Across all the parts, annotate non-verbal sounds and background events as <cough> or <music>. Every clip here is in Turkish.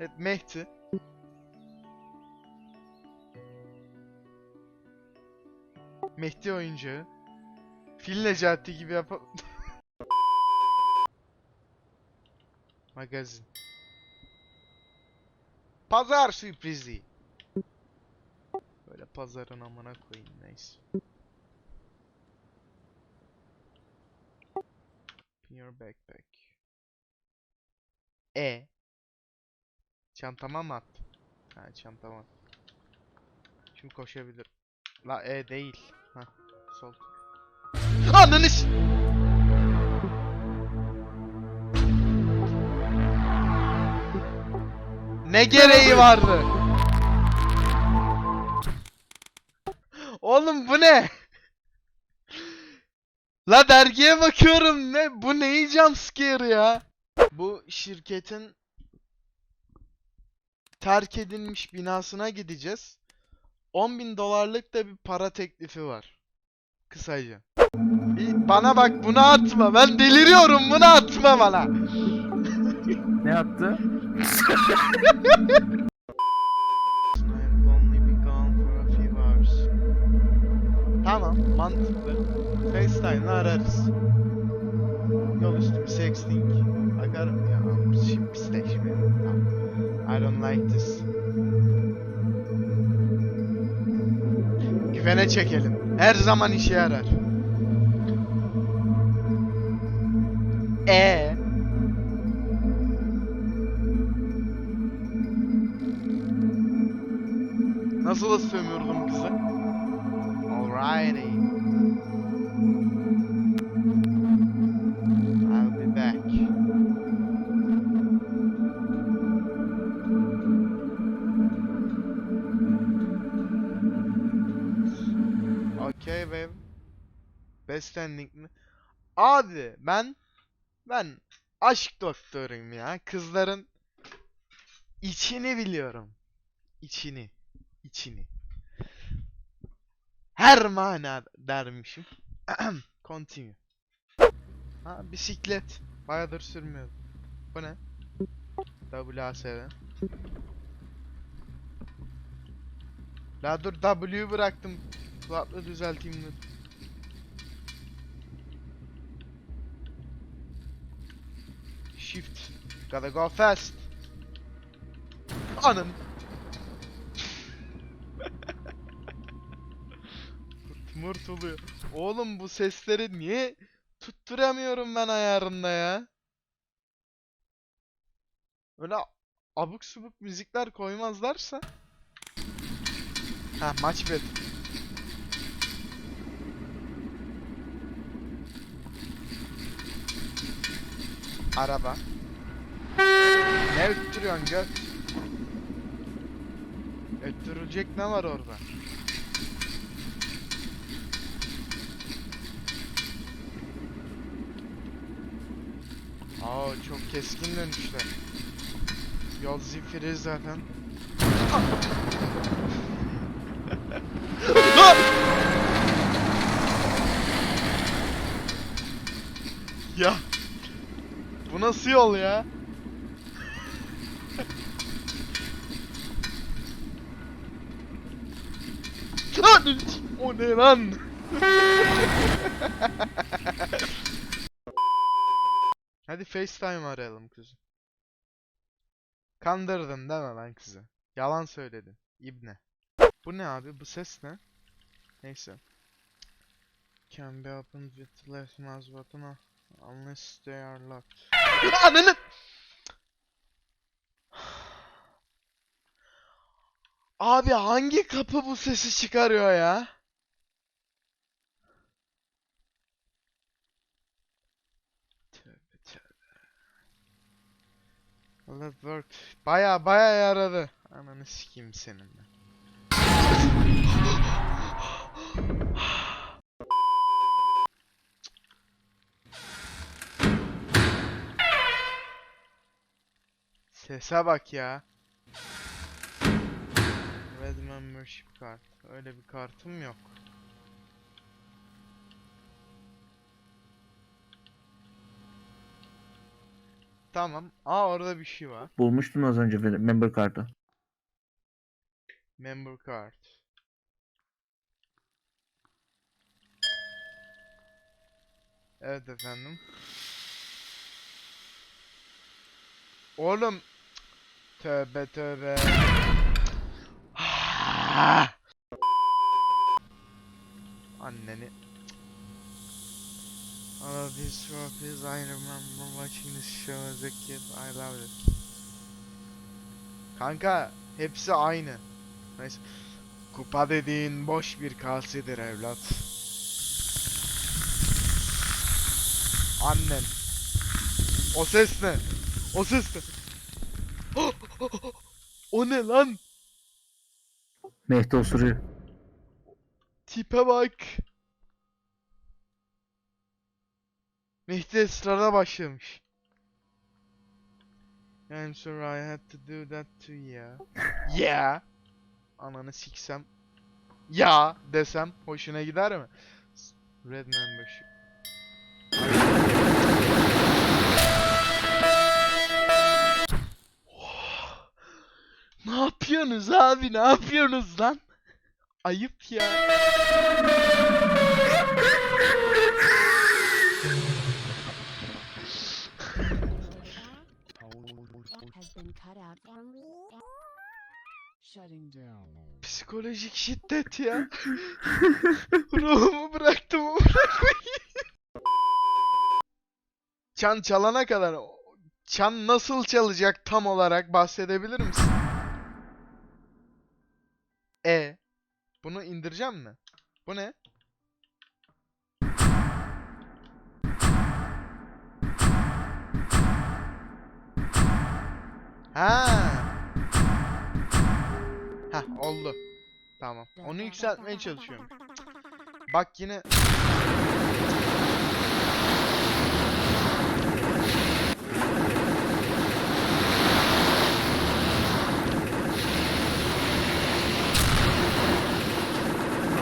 Evet Mehdi. Mehdi oyuncağı. Fil Necati gibi yap. <laughs> Magazin. Pazar sürprizi. Böyle pazarın amına koyayım neyse. In your backpack. E. Çantama mı attım? Ha çantama. Şimdi koşabilir. La E değil. Ha sol. Ananı Ne gereği vardı? Oğlum bu ne? La dergiye bakıyorum ne? Bu neyi jumpscare ya? Bu şirketin terk edilmiş binasına gideceğiz. 10.000 dolarlık da bir para teklifi var. Kısaca. Bir bana bak bunu atma. Ben deliriyorum bunu atma bana. <laughs> Ne yaptı? I'll only be gone for a few hours. Tamam, mantıklı. FaceTime'la ararız. Yol üstü bir sexting. Bakarım ya. Şimdi pisleşme. Tamam. I don't like this. Güvene çekelim. Her zaman işe yarar. E Nasıl da sövmüyordum kızı? Alrighty. Best ending mi? Abi ben ben aşk doktoruyum ya. Kızların içini biliyorum. İçini içini. Her mana dermişim. <clears throat> Continue. Ha bisiklet. Bayağıdır sürmüyorum. Bu ne? WASD. La dur W bıraktım. Kulaklığı düzelteyim dedim. Gotta go fast. Anam. <laughs> Mırt oluyor. Oğlum bu sesleri niye tutturamıyorum ben ayarında ya? Öyle abuk subuk müzikler koymazlarsa. Ha maç bet. Araba. Ne öttürüyorsun göt? Öttürülecek ne var orada? Aa çok keskin dönüşler. Yol zifiri zaten. <laughs> Ya bu nasıl yol ya? Lan! Ne lan? Hadi FaceTime arayalım kızı. Kandırdın deme lan kızı. Yalan söyledin. İbne. Bu ne abi? Bu ses ne? Neyse. Can be opened with left mouse button unless they are locked. Ananı! Abi hangi kapı bu sesi çıkarıyor ya? Well that worked. Baya baya yaradı. Ananı sikeyim senin ben. Sese bak ya. Red membership kart. Öyle bir kartım yok. Tamam. Aa orada bir şey var. Bulmuştun az önce member kartı. Member card. Evet efendim. Oğlum. Tövbe tövbe. Anneni. All of these trophies, I remember watching this show as a kid. I love it. Kanka, hepsi aynı. Neyse. Kupa dediğin boş bir kasedir evlat. Annen. O ses ne? O ses ne? <gasps> o ne lan? Mehdi osuruyor. Tipe bak. Mehdi esrara başlamış. I'm sorry I had to do that to you. Yeah. Ananı siksem. Ya desem hoşuna gider mi? Red membership. ne yapıyorsunuz abi? Ne yapıyorsunuz lan? Ayıp ya. Psikolojik şiddet ya. <laughs> Ruhumu bıraktım. Çan çalana kadar çan nasıl çalacak tam olarak bahsedebilir misin? E bunu indireceğim mi? Bu ne? Ha. Heh oldu. Tamam. Onu yükseltmeye çalışıyorum. Bak yine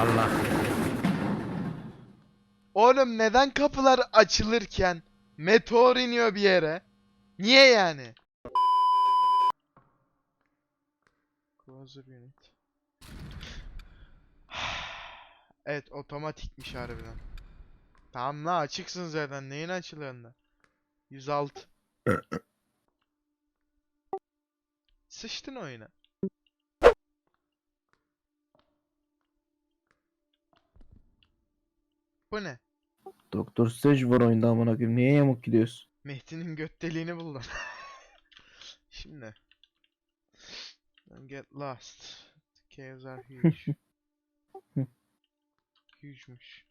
Allah. Oğlum neden kapılar açılırken meteor iniyor bir yere? Niye yani? Closer unit. <sighs> Evet otomatikmiş harbiden. Tamam la açıksın zaten neyin açılığında? 106. <laughs> Sıçtın oyuna. Bu ne? Doktor Strange var oyunda amına koyayım. Niye yamuk gidiyorsun? Mehdi'nin göt deliğini buldum. <laughs> Şimdi. Don't get lost. The caves are huge. <laughs> Huge'muş.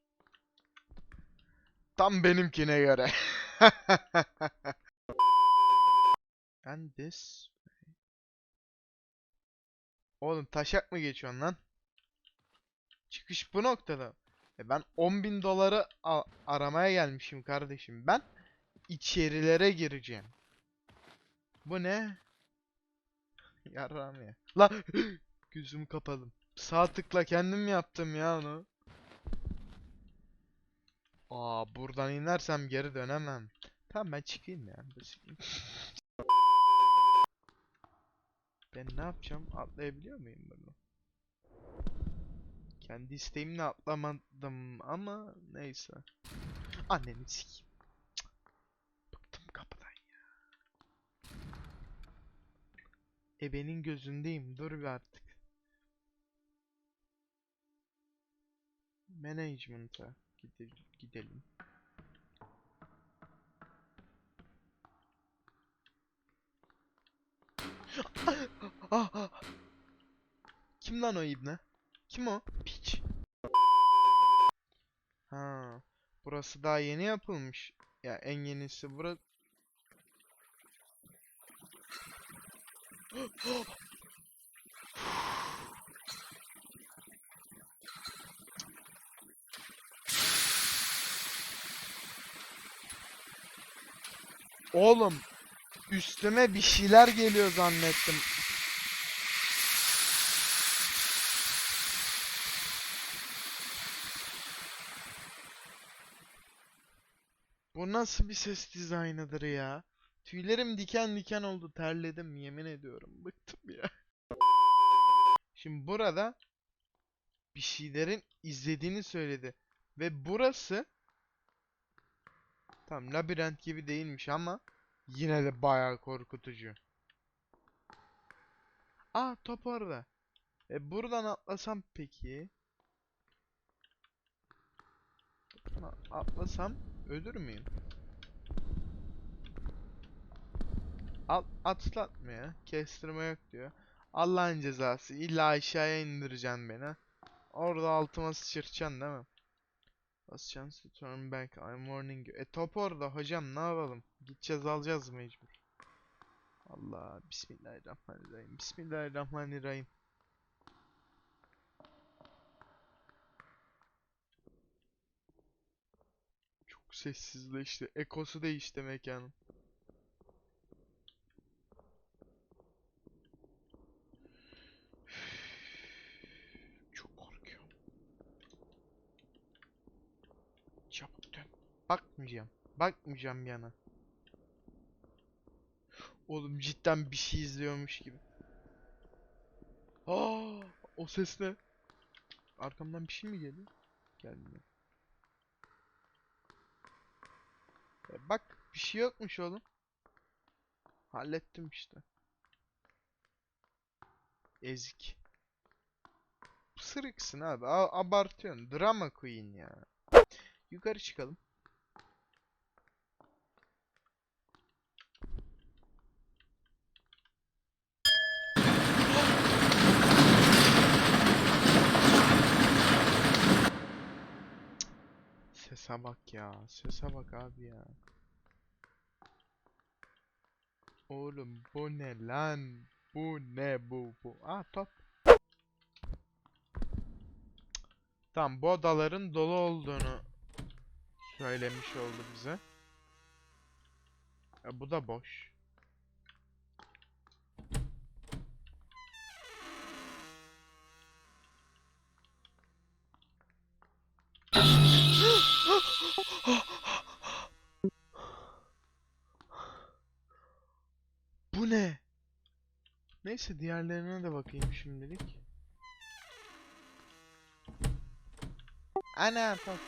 Tam benimkine göre. <laughs> And this. Oğlum taşak mı geçiyorsun lan? Çıkış bu noktada. E ben 10.000 doları aramaya gelmişim kardeşim. Ben içerilere gireceğim. Bu ne? <laughs> Yarrağım ya. La <gasps> gözümü kapadım. Sağ tıkla kendim yaptım ya onu. Aa buradan inersem geri dönemem. Tamam ben çıkayım ya. Ben <laughs> ne yapacağım? Atlayabiliyor muyum bunu? Kendi isteğimle atlamadım ama neyse. Anneni sikeyim. Cık. Bıktım kapıdan ya. Ebenin gözündeyim. Dur bir artık. Management'a gide- gidelim. Ah, ah. Kim lan o ibne? Kim o? Piç. Ha, burası daha yeni yapılmış. Ya en yenisi bura. Oğlum üstüme bir şeyler geliyor zannettim. Bu nasıl bir ses dizaynıdır ya? Tüylerim diken diken oldu. Terledim yemin ediyorum. <laughs> Bıktım ya. Şimdi burada bir şeylerin izlediğini söyledi. Ve burası tam labirent gibi değilmiş ama yine de bayağı korkutucu. Aa top orada. E buradan atlasam peki? Atlasam ölür müyüm? At, atlatmıyor. Kestirme yok diyor. Allah'ın cezası. İlla aşağıya indireceksin beni. Orada altıma sıçıracaksın değil mi? Chance to turn back. I'm warning you. E top orada hocam ne yapalım? Gideceğiz alacağız mecbur. Allah. Bismillahirrahmanirrahim. Bismillahirrahmanirrahim. Çok sessizleşti. Ekosu değişti mekanın. Bakmayacağım. Bakmayacağım yana. Oğlum cidden bir şey izliyormuş gibi. Aa, o ses ne? Arkamdan bir şey mi geliyor? Gelmiyor. E bak bir şey yokmuş oğlum. Hallettim işte. Ezik. Pısırıksın abi. a- abartıyorsun. Drama queen ya. Yukarı çıkalım. Sese bak ya. Sese bak abi ya. Oğlum bu ne lan? Bu ne bu bu? Aa top. Tamam bu odaların dolu olduğunu söylemiş oldu bize. E, bu da boş. Neyse diğerlerine de bakayım şimdilik. Ana top.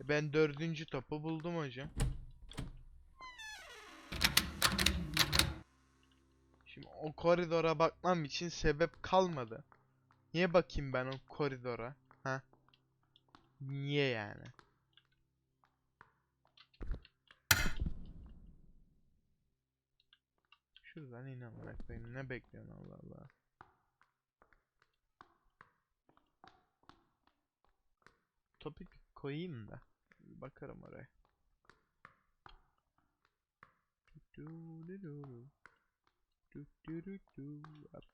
Ben dördüncü topu buldum hocam. Şimdi o koridora bakmam için sebep kalmadı. Niye bakayım ben o koridora? Ha? Niye yani? Şuradan in amına koyayım. Ne bekliyorsun Allah Allah. Topik koyayım da. Bakarım oraya. Du-du-du-du. Du-du-du-du. Hop.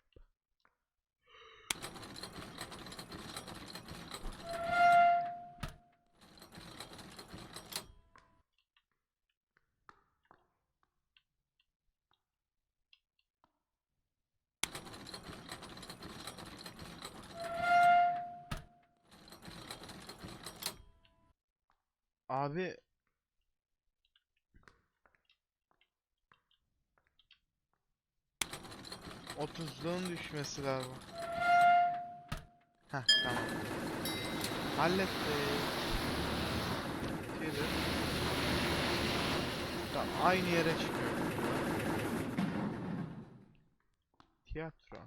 Abi Otuzluğun düşmesi lazım. Heh tamam. Hallettik. Yürü. Tamam aynı yere çıkıyoruz. Tiyatro.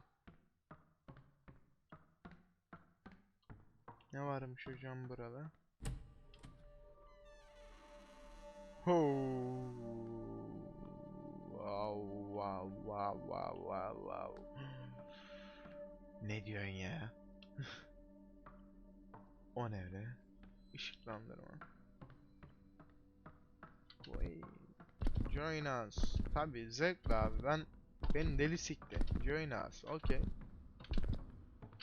Ne varmış hocam burada? Wow, wow, wow, wow, wow, wow. Ne diyorsun ya? o ne öyle? Işıklandırma. Vay. Join us. Tabi zevkle abi ben beni deli sikti. Join us. Okey.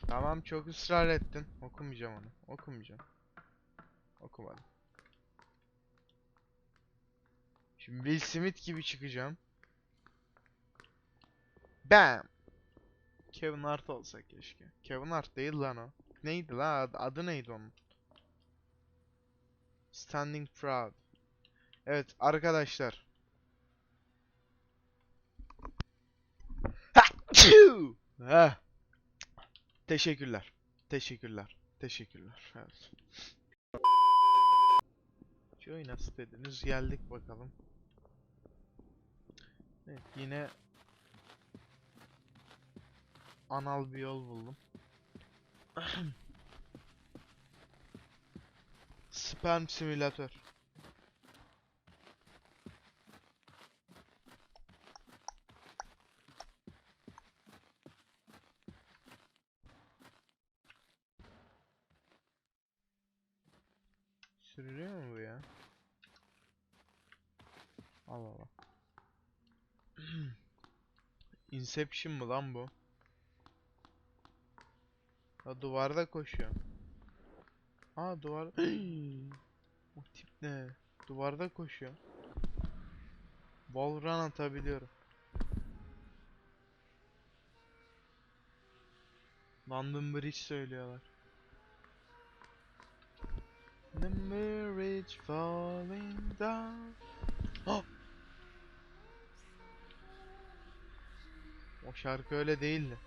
Tamam çok ısrar ettin. Okumayacağım onu. Okumayacağım. Okumadım. Şimdi Will Smith gibi çıkacağım. Bam. Kevin Hart olsa keşke. Kevin Hart değil lan o. Neydi la adı, adı neydi onun? Standing Proud. Evet arkadaşlar. Heh. Teşekkürler. Teşekkürler. Teşekkürler. Evet. Joy nasıl dediniz? Geldik bakalım. Evet yine anal bir yol buldum. <clears throat> Sperm simülatör. Sürülüyor mu bu ya? Allah Allah. Inception mı lan bu? Ha duvarda koşuyor. Aa duvar. <gasps> o tip ne? Duvarda koşuyor. Wall run atabiliyorum. London Bridge söylüyorlar. The bridge falling down. O şarkı öyle değildi.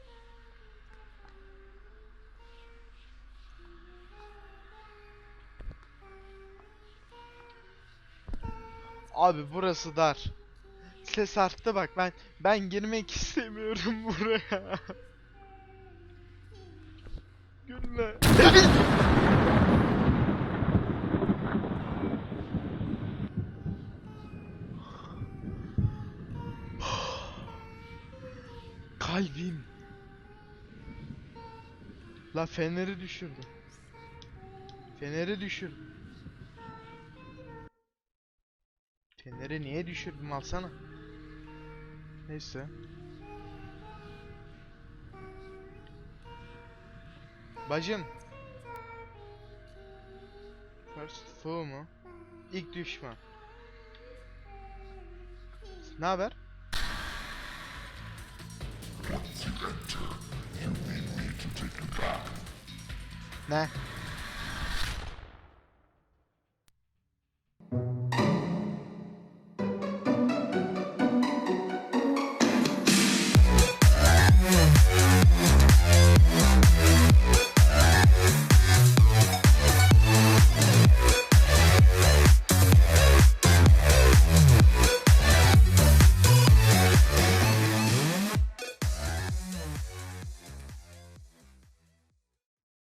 Abi burası dar. Ses arttı bak ben ben girmek <laughs> istemiyorum buraya. Gülme. Kalbim. La feneri düşürdü. Feneri düşürdü. Feneri niye düşürdüm alsana. Neyse. Bacım. First foe mu? İlk düşman. Ne haber? Ne?